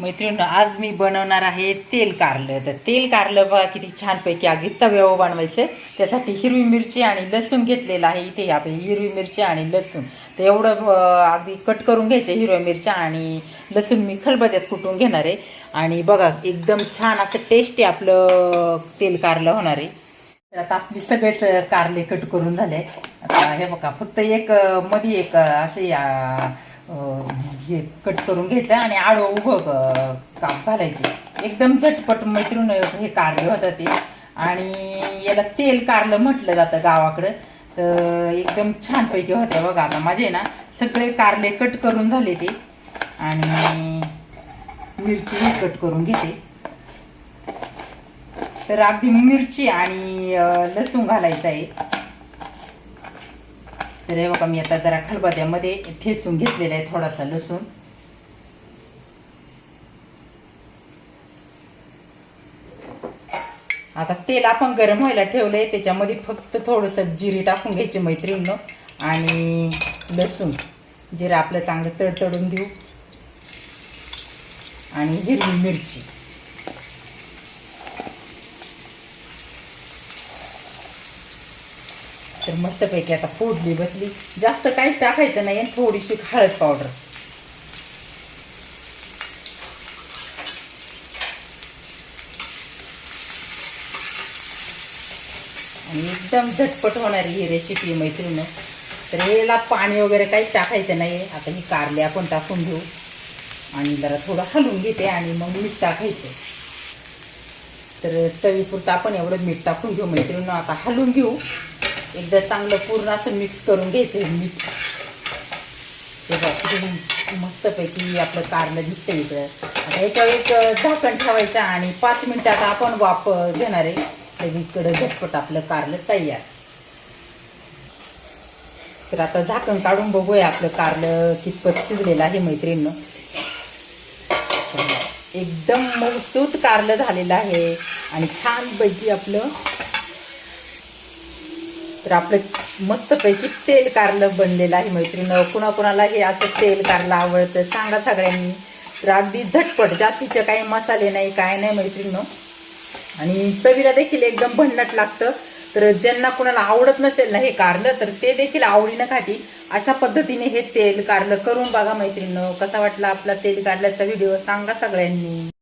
मैत्रिणी आज मी बनवणार आहे तेल कारलं. तर तेल कारलं बघा किती छानपैकी अगदी तव्यावर बनवायचं त्यासाठी हिरवी मिरची आणि लसूण घेतलेलं आहे. इथे आपली हिरवी मिरची आणि लसूण. तर एवढं अगदी कट करून घ्यायचं हिरव्या मिरच्या आणि लसूण मी खलबत्यात कुटून घेणार आहे. आणि बघा एकदम छान असं टेस्टी आपलं तेल कारलं होणार आहे. तर आता आपली सगळेच कारले कट करून झाले. आता हे बघा फक्त एक मध्ये एक असे हे कट करून घ्यायचं आणि आडवं उभं काप घालायचे एकदम झटपट मैत्रीण हे कारले होतं ते. आणि याला तेल कारलं म्हटलं जातं गावाकडं. तर एकदम छानपैकी होते बघा आता. माझे ना सगळे कारले कट करून झाले ते. आणि मिरची कट करून घेते. तर अगदी मिरची आणि लसूण घालायचं आहे. तर हे बघा मी आता जरा खलबद्यामध्ये ठेचून घेतलेला आहे थोडासा लसूण. आता तेल आपण गरम व्हायला ठेवलंय त्याच्यामध्ये फक्त थोडंसं जिरी टाकून घ्यायचे मैत्रिणीनं आणि लसूण. जिरं आपलं चांगलं तडतडून देऊ आणि हिरवी मिरची. तर मस्तपैकी आता फोडली बसली. जास्त काहीच टाकायचं नाही आणि थोडीशी हळद पावडर. आणि एकदम झटपट होणारी ही रेसिपी मैत्रिणी. तर याला पाणी वगैरे काहीच टाकायचं नाही. आता ही कारले आपण टाकून घेऊ. आणि जरा थोडं हलवून घेते आणि मग मीठ टाकायचं. तर चवीपुरतं आपण एवढं मीठ टाकून घेऊ मैत्रिणी आता हलवून घेऊ. एकदा चांगलं पूर्ण असं मिक्स करून घ्यायचं. मीठ हे किती मस्तपैकी आपलं कारलं दिसतं इकडं. आता याच्यावर एक झाकण ठेवायचं आणि पाच मिनिटात आपण वाप घेणार आहे. सगळीकडं झटपट आपलं कारलं तयार. तर आता झाकण काढून बघूया आपलं कारलं कितपत शिजलेलं आहे मैत्रिणीनं. एकदम मौसूत कारलं झालेलं आहे आणि छानपैकी आपलं तर आपलं मस्तपैकी तेल कारलं बनलेलं आहे मैत्रिणी कुणाकुणाला हे असं तेल कारलं आवडतं सांगा सगळ्यांनी. तर अगदी झटपट जास्तीचे काही मसाले नाही काय नाही मैत्रिणी आणि चवीला देखील एकदम भन्नट लागतं. तर ज्यांना कुणाला आवडत नसेल ना हे कारलं तर ते देखील आवडीनं खाती अशा पद्धतीने हे तेल कारलं करून बघा मैत्रिणी कसा वाटला आपला तेल कारल्याचा व्हिडिओ? सांगा सगळ्यांनी.